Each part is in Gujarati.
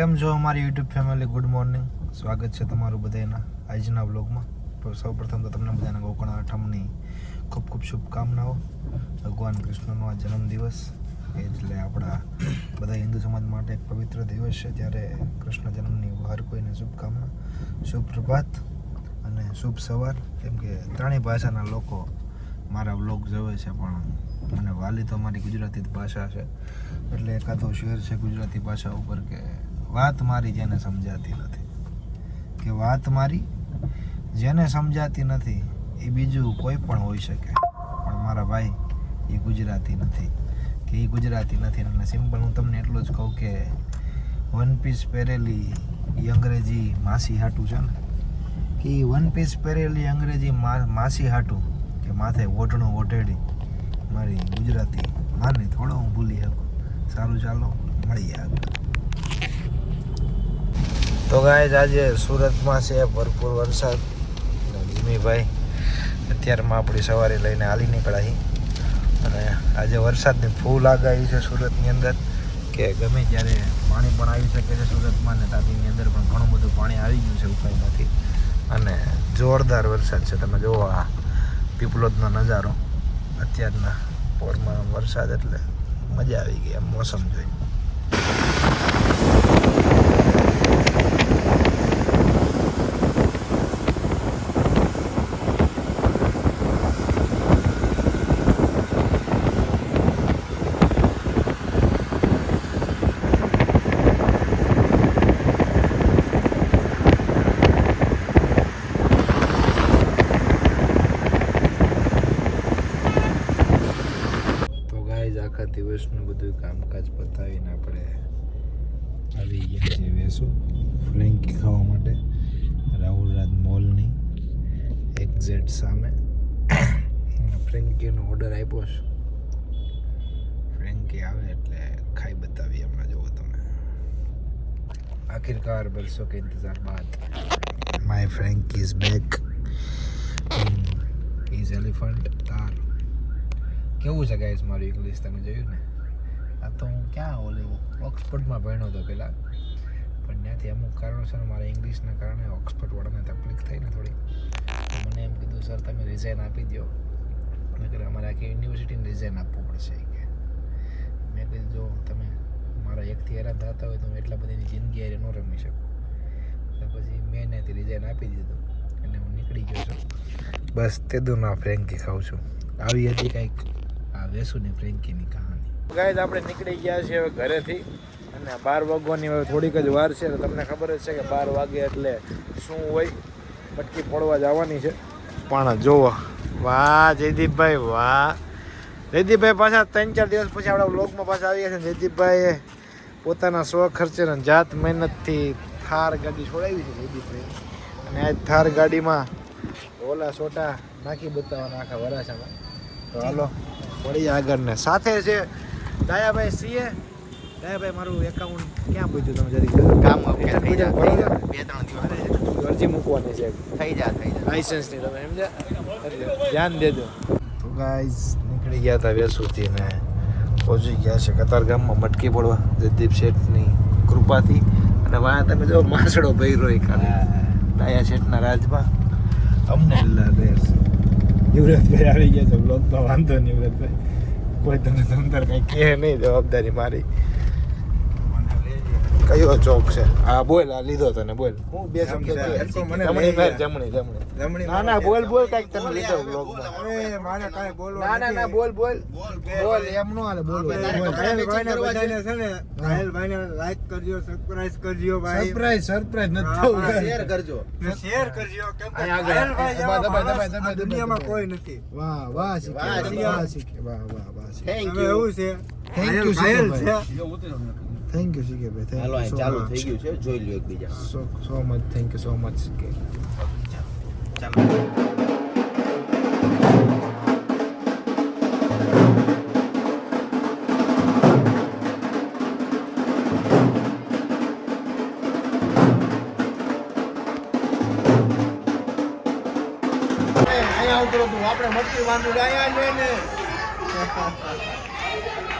કેમ છો અમારી યુટ્યુબ ફેમિલી ગુડ મોર્નિંગ સ્વાગત છે તમારું બધાના આજના બ્લોગમાં સૌ પ્રથમ તો તમને બધાને ગોકર્ણ આઠમની ખૂબ ખૂબ શુભકામનાઓ. ભગવાન કૃષ્ણનો આ જન્મદિવસ, એટલે આપણા બધા હિન્દુ સમાજ માટે એક પવિત્ર દિવસ છે ત્યારે કૃષ્ણ જન્મની હર કોઈને શુભકામના, શુભ પ્રભાત અને શુભ સવાર. કેમ કે ત્રણેય ભાષાના લોકો મારા બ્લોગ જોવે છે, પણ મને વાલી તો અમારી ગુજરાતી ભાષા છે. એટલે એકાદો શેર છે ગુજરાતી ભાષા ઉપર કે વાત મારી જેને સમજાતી નથી. કે વાત મારી જેને સમજાતી નથી, એ બીજું કોઈ પણ હોઈ શકે. પણ મારા ભાઈ, એ ગુજરાતી નથી. કે એ ગુજરાતી નથી, અને સિમ્પલ હું તમને એટલું જ કહું કે વન પીસ પહેરેલી એ અંગ્રેજી માસી હાટું છે ને, કે એ વન પીસ પહેરેલી અંગ્રેજી માસી હાટું, કે માથે ઓઢણું ઓઢેડી, મારી ગુજરાતી માને થોડો હું ભૂલી શકું. સારું, ચાલો, મળીએ આગળ. તો ગાય આજે સુરતમાં છે ભરપૂર વરસાદ. અને જીમીભાઈ અત્યારમાં આપણી સવારી લઈને હાલી નીકળાઈ અને આજે વરસાદની ફૂલ આગાહી છે સુરતની અંદર, કે ગમે ત્યારે પાણી પણ આવી શકે છે સુરતમાં, ને તાપીની અંદર પણ ઘણું બધું પાણી આવી ગયું છે ઉકાઈમાંથી. અને જોરદાર વરસાદ છે, તમે જુઓ આ પીપલોદનો નજારો. અત્યારના પોરમાં વરસાદ એટલે મજા આવી ગઈ એમ મોસમ જોઈ. દિવસનું બધું કામકાજ પતાવીને આપણે આવી ગયા છીએ વેસો. ફ્રેન્કી ખાવા માટે. રાહુલ રાજ મોલની એક્ઝેટ સામે. ફ્રેન્કીનો ઓર્ડર આપ્યો છે. ફ્રેન્કી આવે એટલે ખાઈ બતાવીએ હમણાં, જુઓ તમે. આખિરકાર બરસો કે ઇંતજાર બાદ. My Frankie is back is elephant તાર. કેવું છે ગાઈઝ મારું ઇંગ્લિશ તમે જોયું ને? આ તો હું ક્યાં ઓલે ઓક્સફર્ડમાં ભણ્યો હતો પહેલાં. પણ ત્યાંથી અમુક કારણોસર મારા ઇંગ્લિશના કારણે ઓક્સફર્ડવાળાને તકલીફ થઈ ને થોડી. મને એમ કીધું, સર, તમે રિઝાઇન આપી દો નકર અમારે આખી યુનિવર્સિટીને રિઝાઇન આપવું પડશે. કે મેં કીધું, જો તમે મારા એકથી હેરાન થતા હોય તો હું એટલા બધીની જિંદગી હારે ન રમી શકું. એટલે પછી મેં એનાથી રિઝાઇન આપી દીધું અને હું નીકળી ગયો છું. બસ તે દૂરના ફ્રેન્કી ખાઉં છું. આવી હતી કંઈક વેસુની પ્રેંકીની કહાની. ગાઈઝ આપણે નીકળી ગયા છીએ હવે ઘરેથી અને બાર વાગવાની હવે થોડીક જ વાર છે તો તમને ખબર જ છે કે બાર વાગે એટલે શું હોય? પટકી ફોડવા જવાની છે. પણ જોવો વાહ જયદીપભાઈ વાહ. જયદીપભાઈ પાછા ત્રણ ચાર દિવસ પછી આપણા બ્લોગમાં પાછા આવી ગયા છે જયદીપભાઈએ પોતાના સ્વ ખર્ચે જાત મહેનતથી થાર ગાડી છોડાવી છે જયદીપભાઈ અને આજ થાર ગાડીમાં ઓલા સોટા નાખી બતાવવાના આખા વરાછામાં. તો હાલો. પડી આગળ ને સાથે છે દયાભાઈ સીએ દયાભાઈ મારું એકાઉન્ટ ક્યાં પૂછ્યું તમે જરી કામ થઈ જા બે ત્રણ દિવસ અરજી મૂકવાની છે. થઈ જા થઈ જા. લાઇસન્સની તમે સમજ્યા? એટલે ધ્યાન દેજો. તો ગાઈઝ નીકળી ગયા હતા વેસુથી ને પહોંચી ગયા છે કતારગામમાં મટકી પડવા જયદીપ શેઠની કૃપાથી. અને વાહ તમે જો માસડો ભર્યો ખાલી. ડાયા શેઠના રાજમાં. અમને યુવરાજભાઈ આવી ગયા છે બ્લોગમાં વાંધો નહીં યુવરાજભાઈ કોઈ તમને તમતાર કંઈ કહે નહીં, જવાબદારી મારી. કયો ચોક છે હા બોલ આ લીધો તને બોલ હું બે જમણી જા. જમણી જમણી ના ના બોલ બોલ કંઈક તને લીધો બ્લોગમાં અરે મારે કાંઈ બોલવું ના ના ના. બોલ બોલ બોલ એમ નો હાલે બોલ બધાને છે ને ઘાયલભાઈને like કરજો સરપ્રાઈઝ કરજો ભાઈ સરપ્રાઈઝ સરપ્રાઈઝ નથી હા, થવું શેર કરજો ને શેર કરજો કેમ કે દબાઈ, દુનિયામાં. કોઈ નથી વાહ વાહ વાહ, વાહ. વાહ વાહ થેન્ક યુ એવું છે ઘાયલ ભાઈ. છે થેન્ક યુ સીકે ભાઈ થેન્ક યુ ચાલુ થઈ ગયું છે જોઈ લ્યો એકબીજા. So so much thank you so much CK ચાલો. અહીંયા ઉતરો તું આપણે મટકી બાંધું અહીંયા લે ને.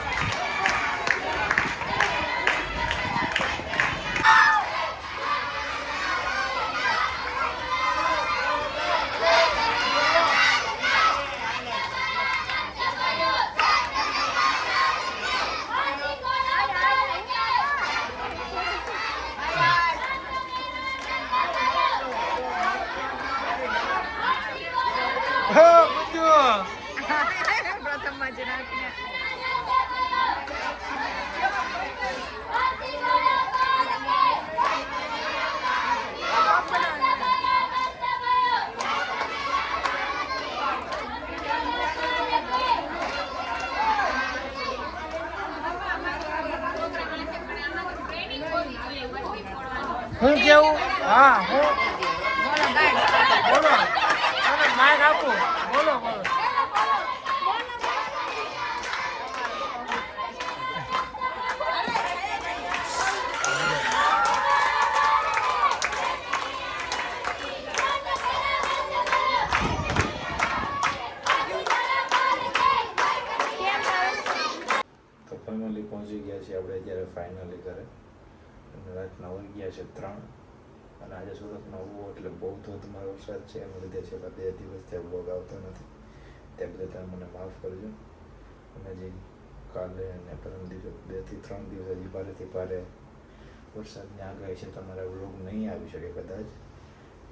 હું કેવું? હા હું. બોલો બોલો. માઇક આપો. બોલો બોલો તો ફેમિલી પહોંચી ગયા છીએ આપણે જ્યારે ફાઇનલી ઘરે અને રાતના ગયા છે ત્રણ. અને આજે સુરતમાં હોવો એટલે બહુ ધોધમાર વરસાદ છે. એના લીધે છે બે દિવસથી આ બ્લોગ આવતો નથી. તે બધા તમે મને માફ કરજો. અને જે કાલે અને પરમ દિવસે બેથી ત્રણ દિવસ હજી ભારેથી ભારે વરસાદની આગાહી છે. તમારા વ્લોગ નહીં આવી શકે કદાચ.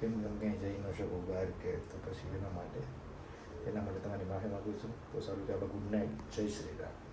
કેમ તમે ક્યાંય જઈ ન શકો બહાર કે તો પછી એના માટે. એના માટે તમારી માફી માગું છું. તો સારું, ચાલો, ગુડ નાઇટ. જય શ્રી રામ.